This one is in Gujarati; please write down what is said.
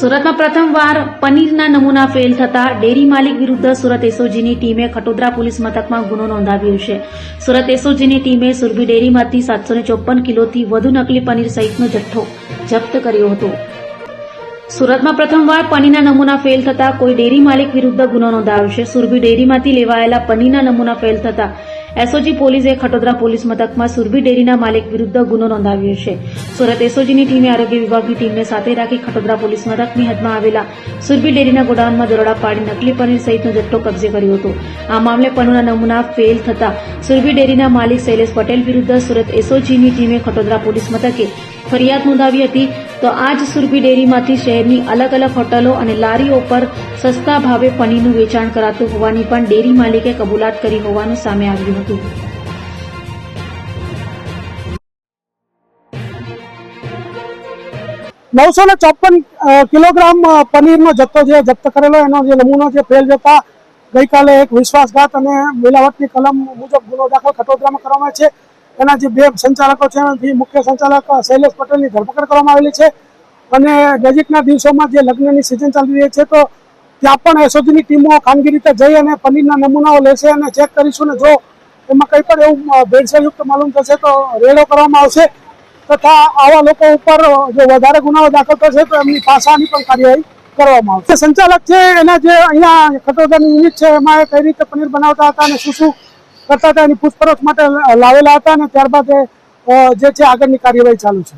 સુરતમાં પ્રથમવાર પનીરના નમૂના ફેલ થતા ડેરી માલિક વિરુદ્ધ સુરત એસઓજીની ટીમે ખટોદરા પોલીસ મથકમાં ગુનો નોંધાવ્યો છે. સુરત એસઓજીની ટીમે સુરભી ડેરીમાંથી સાતસો ચોપન કિલોથી વધુ નકલી પનીર સહિતનો જથ્થો જપ્ત કર્યો હતો. સુરતમાં પ્રથમવાર પનીના નમૂના ફેલ થતા કોઈ ડેરી માલિક વિરુદ્ધ ગુનો નોંધાયો છે. સુરભી ડેરીમાંથી લેવાયેલા પનીના નમૂના ફેલ થતા એસઓજી પોલીસે ખટોદરા પોલીસ મથકમાં સુરભી ડેરીના માલિક વિરુદ્ધ ગુનો નોંધાવ્યો છે. સુરત એસઓજીની ટીમે આરોગ્ય વિભાગની ટીમને સાથે રાખી ખટોદરા પોલીસ મથકની હદમાં આવેલા સુરભી ડેરીના ગોડાઉનમાં દરોડા પાડી નકલી પનીર સહિતનો જથ્થો કબજે કર્યો હતો. આ મામલે પનીરના નમૂના ફેલ થતા સુરભી ડેરીના માલિક શૈલેષ પટેલ વિરુદ્ધ સુરત એસઓજીની ટીમે ખટોદરા પોલીસ મથકે ફરિયાદ નોંધાવી હતી. તો આ જ સુરભી ડેરીમાંથી શહેરની અલગ અલગ હોટલો અને લારીઓ પર સસ્તા ભાવે પનીરનું વેચાણ કરાતું હોવાની પણ ડેરી માલિકે કબૂલાત કરી હોવાનું સામે આવ્યું હતું. નવસો ને ચોપન કિલોગ્રામ પનીરનો જથ્થો જે જપ્ત કરેલો, એનો જે નમૂનો જે ફેલ જતા ગઈકાલે એક વિશ્વાસઘાત અને મિલાવટની કલમ મુજબ ગુનો દાખલ ખટોદરામાં કરવામાં છે. એના જે બે સંચાલકો છે એમાંથી મુખ્ય સંચાલક શૈલેષ પટેલની ધરપકડ કરવામાં આવેલી છે. અને નજીકના દિવસોમાં જે લગ્નની સિઝન ચાલી રહી છે, તો ત્યાં પણ એસઓજીની ટીમો ખાનગી રીતે જઈ અને પનીરના નમૂનાઓ લેશે અને ચેક કરીશું ને જો એમાં કંઈ પણ એવું ભેળસેળયુક્ત માલુમ થશે તો રેડો કરવામાં આવશે. તથા આવા લોકો ઉપર જો વધારે ગુનાઓ દાખલ થશે, તો એમની પાસાની પણ કાર્યવાહી કરવામાં આવશે. સંચાલક છે, એના જે અહીંયા ખટોદાની યુનિટ છે, એમાં કઈ રીતે પનીર બનાવતા હતા અને શું શું કરતા હતા એની પૂછપરછ માટે લાવેલા હતા અને ત્યારબાદ જે છે આગળની કાર્યવાહી ચાલુ છે.